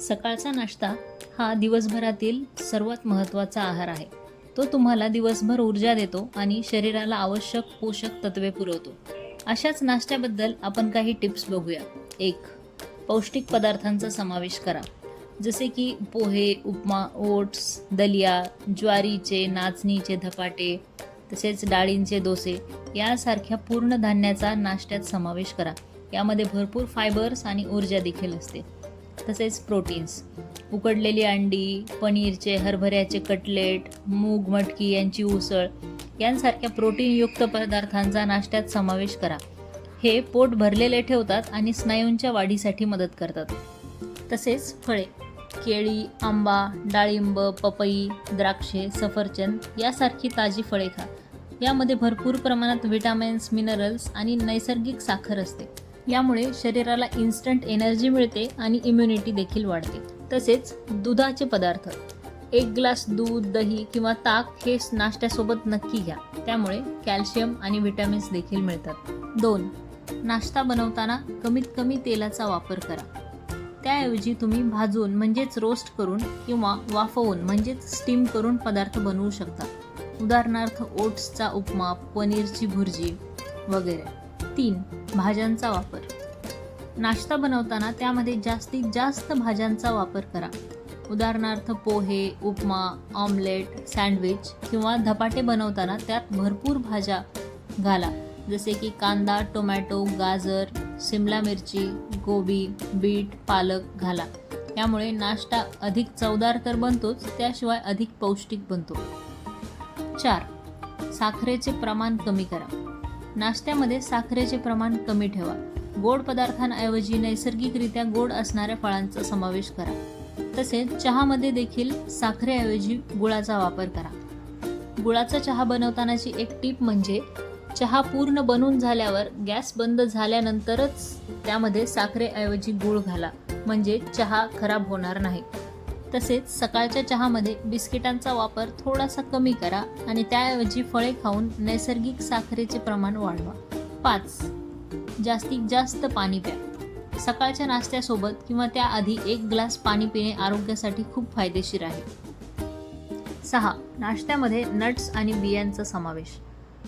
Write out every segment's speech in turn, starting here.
सकाळचा नाश्ता हा दिवसभरातील सर्वात महत्त्वाचा आहार आहे. तो तुम्हाला दिवसभर ऊर्जा देतो आणि शरीराला आवश्यक पोषक तत्वे पुरवतो. अशाच नाश्त्याबद्दल आपण काही टिप्स बघूया. एक पौष्टिक पदार्थांचा समावेश करा. जसे की पोहे उपमा ओट्स दलिया ज्वारीचे नाचणीचे धपाटे तसेच डाळींचे डोसे यासारख्या पूर्ण धान्याचा नाश्त्यात समावेश करा. यामध्ये भरपूर फायबर्स आणि ऊर्जा देखील असते. तसेच प्रोटीन्स. उकडलेली अंडी पनीरचे हरभऱ्याचे कटलेट मूग मटकी यांची उसळ यांसारख्या प्रोटीनयुक्त पदार्थांचा नाश्त्यात समावेश करा. हे पोट भरलेले ठेवतात आणि स्नायूंच्या वाढीसाठी मदत करतात. तसेच फळे केळी आंबा डाळिंब पपई द्राक्षे सफरचंद यासारखी ताजी फळे खा. यामध्ये भरपूर प्रमाणात व्हिटॅमिन्स मिनरल्स आणि नैसर्गिक साखर असते. यामुळे शरीराला इन्स्टंट एनर्जी मिळते आणि इम्युनिटी देखील वाढते. तसेच दुधाचे पदार्थ एक ग्लास दूध दही किंवा ताक हे नाश्त्यासोबत नक्की घ्या. त्यामुळे कॅल्शियम आणि व्हिटॅमिन्स देखील मिळतात. दोन नाश्ता बनवताना कमीत कमी तेलाचा वापर करा. त्याऐवजी तुम्ही भाजून म्हणजेच रोस्ट करून किंवा वाफवून म्हणजेच स्टीम करून पदार्थ बनवू शकता. उदाहरणार्थ ओट्सचा उपमा पनीरची भुर्जी वगैरे. तीन भाज्यांचा वापर. नाश्ता बनवताना त्यामध्ये जास्तीत जास्त भाज्यांचा वापर करा. उदाहरणार्थ पोहे उपमा ऑमलेट सँडविच किंवा धपाटे बनवताना त्यात भरपूर भाज्या घाला. जसे की कांदा टोमॅटो गाजर सिमला मिरची गोबी बीट पालक घाला. यामुळे नाश्ता अधिक चवदार तर बनतोच त्याशिवाय अधिक पौष्टिक बनतो. चार. साखरेचे प्रमाण कमी करा. नाश्त्यामध्ये साखरेचे प्रमाण कमी ठेवा. गोड पदार्थांऐवजी नैसर्गिकरित्या गोड असणाऱ्या फळांचा समावेश करा. तसेच चहामध्ये देखील साखरेऐवजी गुळाचा वापर करा. गुळाचा चहा बनवतानाची एक टीप म्हणजे चहा पूर्ण बनून झाल्यावर गॅस बंद झाल्यानंतरच त्यामध्ये साखरेऐवजी गूळ घाला. म्हणजे चहा खराब होणार नाही. तसेच सकाळच्या चहामध्ये बिस्किटांचा वापर थोडासा कमी करा आणि त्याऐवजी फळे खाऊन नैसर्गिक साखरेचे प्रमाण वाढवा. पाच जास्तीत जास्त पाणी प्या. सकाळच्या नाश्त्यासोबत किंवा त्याआधी एक ग्लास पाणी पिणे आरोग्यासाठी खूप फायदेशीर आहे. सहा नाश्त्यामध्ये नट्स आणि बियांचा समावेश.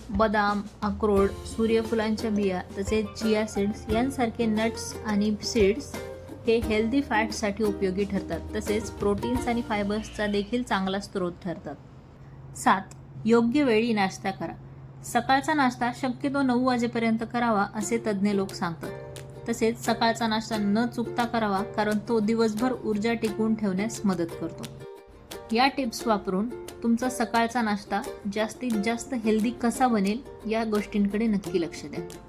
बदाम अक्रोड सूर्यफुलांच्या बिया तसेच चिया सीड्स यांसारखे नट्स आणि सीड्स हे हेल्दी फॅट्ससाठी उपयोगी ठरतात. तसेच प्रोटीन्स आणि फायबर्सचा देखील चांगला स्रोत ठरतात. सात योग्य वेळी नाश्ता करा. सकाळचा नाश्ता शक्यतो नऊ वाजेपर्यंत करावा असे तज्ज्ञ लोक सांगतात. तसेच सकाळचा नाश्ता न चुकता करावा कारण तो दिवसभर ऊर्जा टिकवून ठेवण्यास मदत करतो. या टिप्स वापरून तुमचा सकाळचा नाश्ता जास्तीत जास्त हेल्दी कसा बनेल या गोष्टींकडे नक्की लक्ष द्या.